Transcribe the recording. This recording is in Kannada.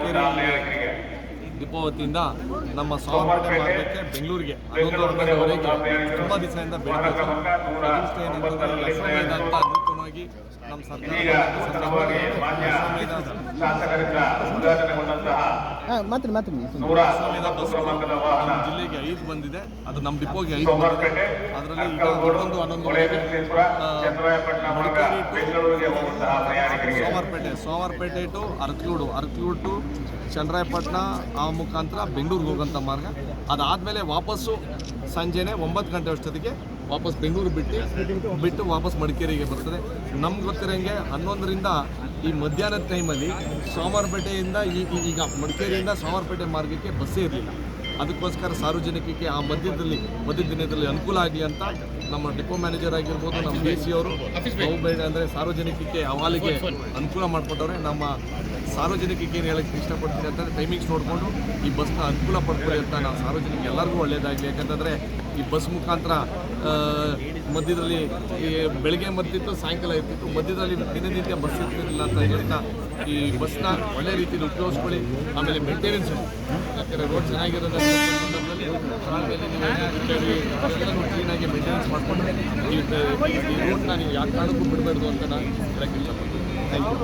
ಮಡಿಕೇರಿ ಡಿಪೋ ವತಿಯಿಂದ ನಮ್ಮ ಸೋಮವಾರ ಮಾರ್ಗಕ್ಕೆ ಬೆಂಗಳೂರಿಗೆ ಹನ್ನೊಂದು ಹನ್ನೊಂದುವರೆಗೆ ತುಂಬ ದಿವಸದಿಂದ ಬೆಳಗ್ಗೆ ಏನಂತಂದ್ರೆ ನೂತನವಾಗಿ ನಮ್ಮ ಸರ್ಕಾರ ಹಾಂ ಮಾತ್ರ ಮಾತ್ರ. ವಾಹನ. ನಮ್ಮ ಜಿಲ್ಲೆಗೆ ಐದು ಬಂದಿದೆ. ಅದು ನಮ್ಮ ಡಿಪೋಗೆ ಐದು ಬಂದಿದೆ. ಅದರಲ್ಲಿ ಈಗ ಹನ್ನೊಂದು ಸೋಮವಾರಪೇಟೆ ಸೋಮವಾರಪೇಟೆ ಟು ಅರಕಲೂಡು ಅರಕಲೂಡು ಟು ಚಂದ್ರಾಯಪಟ್ಟಣ ಆ ಮುಖಾಂತರ ಬೆಂಗಳೂರಿಗೆ ಹೋಗೋಂಥ ಮಾರ್ಗ. ಅದಾದಮೇಲೆ ವಾಪಸ್ಸು ಸಂಜೆನೇ ಒಂಬತ್ತು ಗಂಟೆ ಅಷ್ಟೊತ್ತಿಗೆ ವಾಪಸ್ ಬೆಂಗಳೂರು ಬಿಟ್ಟು ಬಿಟ್ಟು ವಾಪಸ್ ಮಡಿಕೇರಿಗೆ ಬರ್ತದೆ. ನಮ್ಗೆ ಗೊತ್ತಿರೋಂಗೆ ಹನ್ನೊಂದರಿಂದ ಈ ಮಧ್ಯಾಹ್ನದ ಟೈಮಲ್ಲಿ ಸೋಮವಾರಪೇಟೆಯಿಂದ ಈಗ ಮಡಿಕೇರಿಯಿಂದ ಸೋಮವಾರಪೇಟೆ ಮಾರ್ಗಕ್ಕೆ ಬಸ್ಸೇ ಇರಲಿಲ್ಲ. ಅದಕ್ಕೋಸ್ಕರ ಸಾರ್ವಜನಿಕಕ್ಕೆ ಆ ಮಧ್ಯದಲ್ಲಿ ಮಧ್ಯ ದಿನದಲ್ಲಿ ಅನುಕೂಲ ಆಗಲಿ ಅಂತ ನಮ್ಮ ಡಿಪೋ ಮ್ಯಾನೇಜರ್ ಆಗಿರ್ಬೋದು, ನಮ್ಮ ಡಿ ಸಿ ಅವರು ಬೇಡ ಅಂದರೆ ಸಾರ್ವಜನಿಕಕ್ಕೆ ಅವಾಲಿಗೆ ಅನುಕೂಲ ಮಾಡಿಕೊಟ್ಟವ್ರೆ. ನಮ್ಮ ಸಾರ್ವಜನಿಕಕ್ಕೆ ಏನು ಹೇಳಕ್ಕೆ ಇಷ್ಟಪಡ್ತೀನಿ ಅಂತಂದರೆ ಟೈಮಿಂಗ್ಸ್ ನೋಡಿಕೊಂಡು ಈ ಬಸ್ನ ಅನುಕೂಲ ಪಡ್ಕೊಳ್ಳಿ ಅಂತ ನಾವು ಸಾರ್ವಜನಿಕ ಎಲ್ಲರಿಗೂ ಒಳ್ಳೆಯದಾಗಲಿ ಯಾಕಂತಂದರೆ ಈ ಬಸ್ ಮುಖಾಂತರ ಮಧ್ಯದಲ್ಲಿ ಈ ಬೆಳಗ್ಗೆ ಮತ್ತಿತ್ತು, ಸಾಯಂಕಾಲ ಇರ್ತಿತ್ತು ಮಧ್ಯದಲ್ಲಿ ದಿನನಿತ್ಯ ಬಸ್ ಇರ್ತಿರಲಿಲ್ಲ ಅಂತ ಹೇಳ್ತಾ ಈ ಬಸ್ನ ಒಳ್ಳೆ ರೀತಿಯಲ್ಲಿ ಉಪಯೋಗಿಸ್ಕೊಳ್ಳಿ. ಆಮೇಲೆ ಮೇಂಟೆನೆನ್ಸ್ ಯಾಕಂದರೆ ರೋಡ್ ಚೆನ್ನಾಗಿರೋದ್ರ ಸಂದರ್ಭದಲ್ಲಿ ಆಮೇಲೆ ನೀವು ಕ್ಲೀನಾಗಿ ಮೇಂಟೆನೆನ್ಸ್ ಮಾಡಿಕೊಂಡ್ರೆ ಈ ರೂಟ್ನ ನೀವು ಯಾವ ಕಾರಣಕ್ಕೂ ಬಿಡಬಾರ್ದು ಅಂತ ನಾನು ಹೇಳಕ್ಕೆ ಇಷ್ಟಪಡ್ತೀನಿ. Thank you